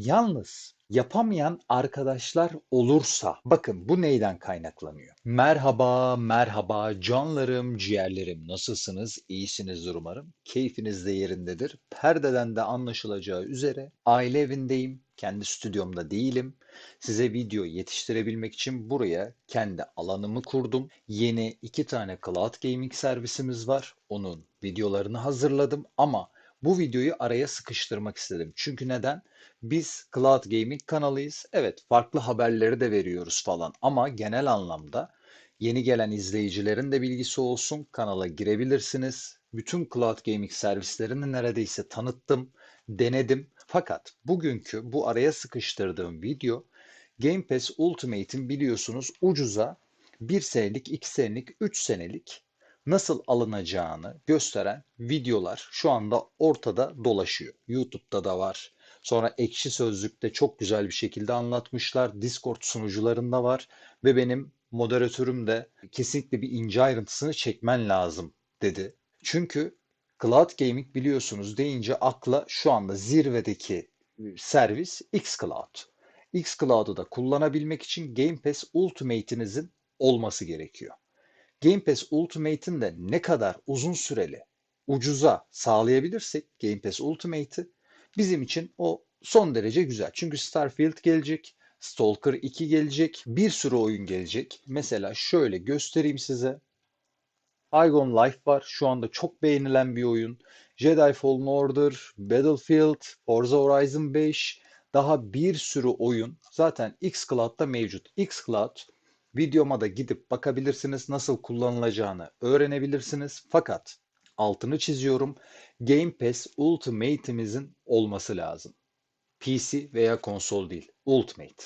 Yalnız yapamayan arkadaşlar olursa bakın bu neyden kaynaklanıyor? Merhaba, merhaba canlarım, ciğerlerim. Nasılsınız? İyisinizdir umarım. Keyfiniz de yerindedir. Perdeden de anlaşılacağı üzere aile evindeyim. Kendi stüdyomda değilim. Size video yetiştirebilmek için buraya kendi alanımı kurdum. Yeni iki tane cloud gaming servisimiz var. Onun videolarını hazırladım ama bu videoyu araya sıkıştırmak istedim. Çünkü neden? Biz Cloud Gaming kanalıyız. Evet, farklı haberleri de veriyoruz falan ama genel anlamda yeni gelen izleyicilerin de bilgisi olsun. Kanala girebilirsiniz. Bütün Cloud Gaming servislerini neredeyse tanıttım, denedim. Fakat bugünkü bu araya sıkıştırdığım video Game Pass Ultimate'in biliyorsunuz ucuza 1 senelik, 2 senelik, 3 senelik nasıl alınacağını gösteren videolar şu anda ortada dolaşıyor. YouTube'da da var. Sonra Ekşi Sözlük'te çok güzel bir şekilde anlatmışlar. Discord sunucularında var ve benim moderatörüm de kesinlikle bir ince ayrıntısını çekmen lazım dedi. Çünkü Cloud Gaming biliyorsunuz deyince akla şu anda zirvedeki servis xCloud. xCloud'u da kullanabilmek için Game Pass Ultimate'inizin olması gerekiyor. Game Pass Ultimate'in de ne kadar uzun süreli ucuza sağlayabilirsek Game Pass Ultimate'i bizim için o son derece güzel. Çünkü Starfield gelecek, Stalker 2 gelecek, bir sürü oyun gelecek. Mesela şöyle göstereyim size. Igon Life var. Şu anda çok beğenilen bir oyun. Jedi Fallen Order, Battlefield, Forza Horizon 5, daha bir sürü oyun zaten xCloud'da mevcut. xCloud videoma da gidip bakabilirsiniz. Nasıl kullanılacağını öğrenebilirsiniz. Fakat altını çiziyorum. Game Pass Ultimate'imizin olması lazım. PC veya konsol değil. Ultimate.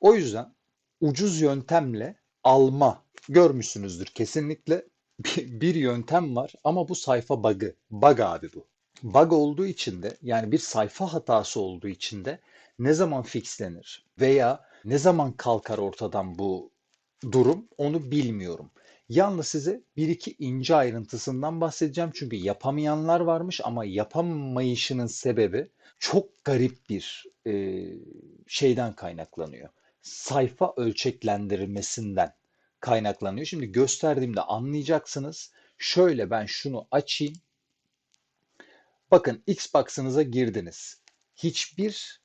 O yüzden ucuz yöntemle alma görmüşsünüzdür kesinlikle bir yöntem var ama bu sayfa bug'ı. Bug abi bu. Bug olduğu için de yani bir sayfa hatası olduğu için de ne zaman fixlenir veya ne zaman kalkar ortadan bu durum onu bilmiyorum. Yalnız size bir iki ince ayrıntısından bahsedeceğim. Çünkü yapamayanlar varmış ama yapamayışının sebebi çok garip bir e, şeyden kaynaklanıyor. Sayfa ölçeklendirmesinden kaynaklanıyor. Şimdi gösterdiğimde anlayacaksınız. Şöyle ben şunu açayım. Bakın Xbox'ınıza girdiniz. Hiçbir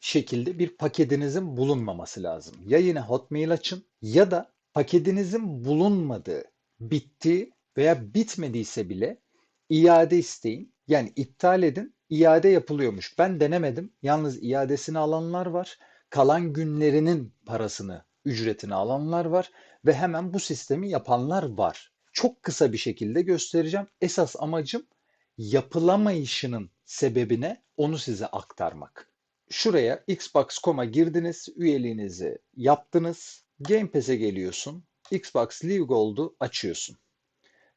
şekilde bir paketinizin bulunmaması lazım. Ya yine Hotmail açın ya da paketinizin bulunmadığı, bittiği veya bitmediyse bile iade isteyin. Yani iptal edin, iade yapılıyormuş. Ben denemedim. Yalnız iadesini alanlar var. Kalan günlerinin parasını, ücretini alanlar var ve hemen bu sistemi yapanlar var. Çok kısa bir şekilde göstereceğim. Esas amacım yapılamayışının sebebine onu size aktarmak. Şuraya Xbox.com'a girdiniz, üyeliğinizi yaptınız. Game Pass'e geliyorsun. Xbox Live Gold'u açıyorsun.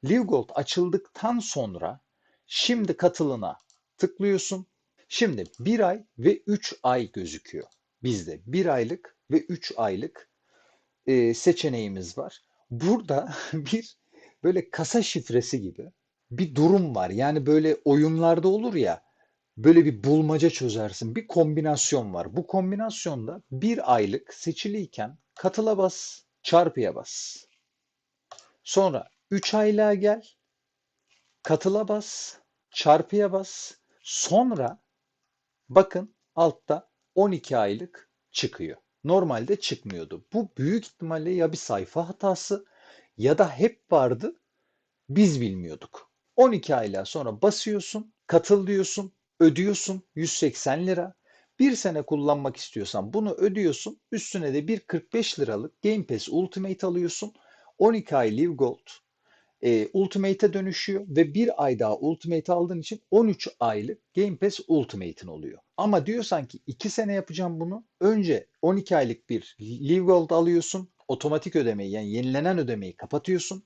Live Gold açıldıktan sonra şimdi katılına tıklıyorsun. Şimdi 1 ay ve 3 ay gözüküyor. Bizde 1 aylık ve 3 aylık e, seçeneğimiz var. Burada bir böyle kasa şifresi gibi bir durum var. Yani böyle oyunlarda olur ya böyle bir bulmaca çözersin. Bir kombinasyon var. Bu kombinasyonda bir aylık seçiliyken katıla bas, çarpıya bas. Sonra 3 aylığa gel, katıla bas, çarpıya bas. Sonra bakın altta 12 aylık çıkıyor. Normalde çıkmıyordu. Bu büyük ihtimalle ya bir sayfa hatası ya da hep vardı biz bilmiyorduk. 12 aylığa sonra basıyorsun, katıl diyorsun, ödüyorsun 180 lira. Bir sene kullanmak istiyorsan bunu ödüyorsun. Üstüne de bir 45 liralık Game Pass Ultimate alıyorsun. 12 ay Live Gold e, Ultimate'e dönüşüyor ve bir ay daha Ultimate aldığın için 13 aylık Game Pass Ultimate'in oluyor. Ama diyorsan ki 2 sene yapacağım bunu. Önce 12 aylık bir Live Gold alıyorsun. Otomatik ödemeyi yani yenilenen ödemeyi kapatıyorsun.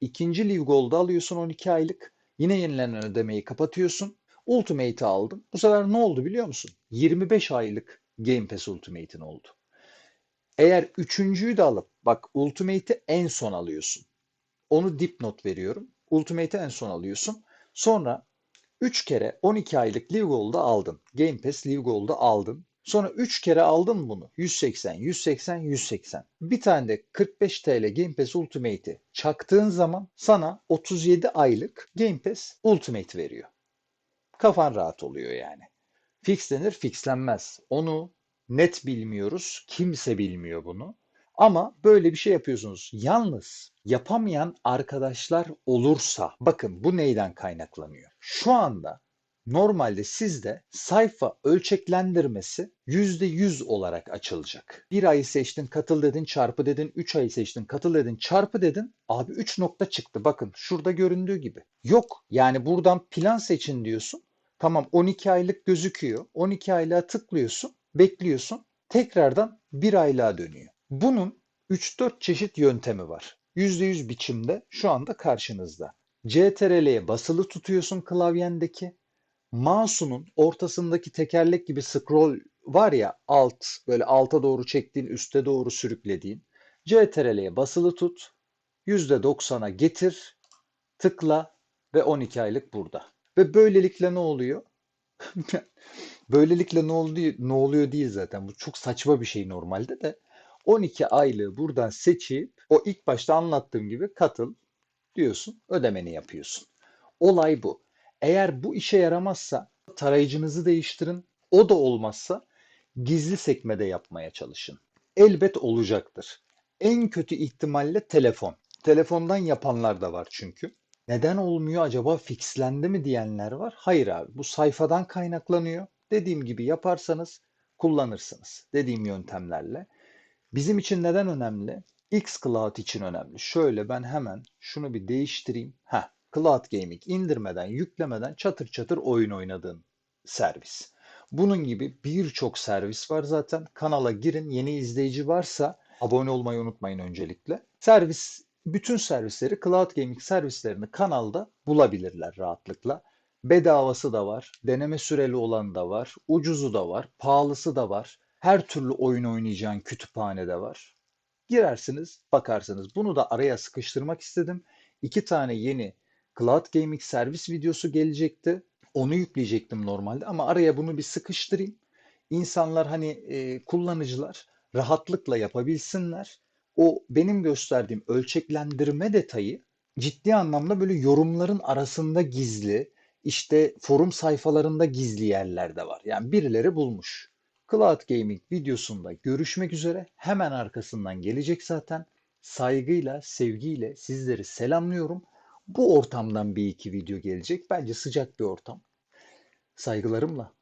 İkinci Live Gold'u alıyorsun 12 aylık. Yine yenilenen ödemeyi kapatıyorsun. Ultimate'i aldın. Bu sefer ne oldu biliyor musun? 25 aylık Game Pass Ultimate'in oldu. Eğer üçüncüyü de alıp bak Ultimate'i en son alıyorsun. Onu dipnot veriyorum. Ultimate'i en son alıyorsun. Sonra 3 kere 12 aylık Live Gold'u aldın. Game Pass Live Gold'u aldın. Sonra 3 kere aldın bunu. 180, 180, 180. Bir tane de 45 TL Game Pass Ultimate'i çaktığın zaman sana 37 aylık Game Pass Ultimate veriyor. Kafan rahat oluyor yani. Fixlenir, fixlenmez. Onu net bilmiyoruz. Kimse bilmiyor bunu. Ama böyle bir şey yapıyorsunuz. Yalnız yapamayan arkadaşlar olursa, bakın bu neyden kaynaklanıyor? Şu anda normalde sizde sayfa ölçeklendirmesi %100 olarak açılacak. Bir ayı seçtin, katıl dedin, çarpı dedin, 3 ayı seçtin, katıl dedin, çarpı dedin. Abi 3 nokta çıktı. Bakın şurada göründüğü gibi. Yok. Yani buradan plan seçin diyorsun. Tamam 12 aylık gözüküyor. 12 aylığa tıklıyorsun, bekliyorsun. Tekrardan bir aylığa dönüyor. Bunun 3-4 çeşit yöntemi var. %100 biçimde şu anda karşınızda. CTRL'ye basılı tutuyorsun klavyendeki. Mouse'unun ortasındaki tekerlek gibi scroll var ya alt böyle alta doğru çektiğin üste doğru sürüklediğin. CTRL'ye basılı tut. %90'a getir. Tıkla ve 12 aylık burada. Ve böylelikle ne oluyor? Böylelikle ne oluyor, ne oluyor değil zaten. Bu çok saçma bir şey normalde de. 12 aylığı buradan seçip o ilk başta anlattığım gibi katıl diyorsun, ödemeni yapıyorsun. Olay bu. Eğer bu işe yaramazsa tarayıcınızı değiştirin. O da olmazsa gizli sekmede yapmaya çalışın. Elbet olacaktır. En kötü ihtimalle telefon. Telefondan yapanlar da var çünkü. Neden olmuyor acaba fixlendi mi diyenler var. Hayır abi bu sayfadan kaynaklanıyor. Dediğim gibi yaparsanız kullanırsınız. Dediğim yöntemlerle. Bizim için neden önemli? xCloud için önemli. Şöyle ben hemen şunu bir değiştireyim. Heh, Cloud Gaming indirmeden, yüklemeden çatır çatır oyun oynadığın servis. Bunun gibi birçok servis var zaten. Kanala girin. Yeni izleyici varsa abone olmayı unutmayın öncelikle. Servis bütün servisleri Cloud Gaming servislerini kanalda bulabilirler rahatlıkla. Bedavası da var, deneme süreli olan da var, ucuzu da var, pahalısı da var. Her türlü oyun oynayacağın kütüphane de var. Girersiniz, bakarsınız. Bunu da araya sıkıştırmak istedim. İki tane yeni Cloud Gaming servis videosu gelecekti. Onu yükleyecektim normalde ama araya bunu bir sıkıştırayım. İnsanlar hani e, kullanıcılar rahatlıkla yapabilsinler. O benim gösterdiğim ölçeklendirme detayı ciddi anlamda böyle yorumların arasında gizli, işte forum sayfalarında gizli yerlerde var. Yani birileri bulmuş. Cloud Gaming videosunda görüşmek üzere. Hemen arkasından gelecek zaten. Saygıyla, sevgiyle sizleri selamlıyorum. Bu ortamdan bir iki video gelecek. Bence sıcak bir ortam. Saygılarımla.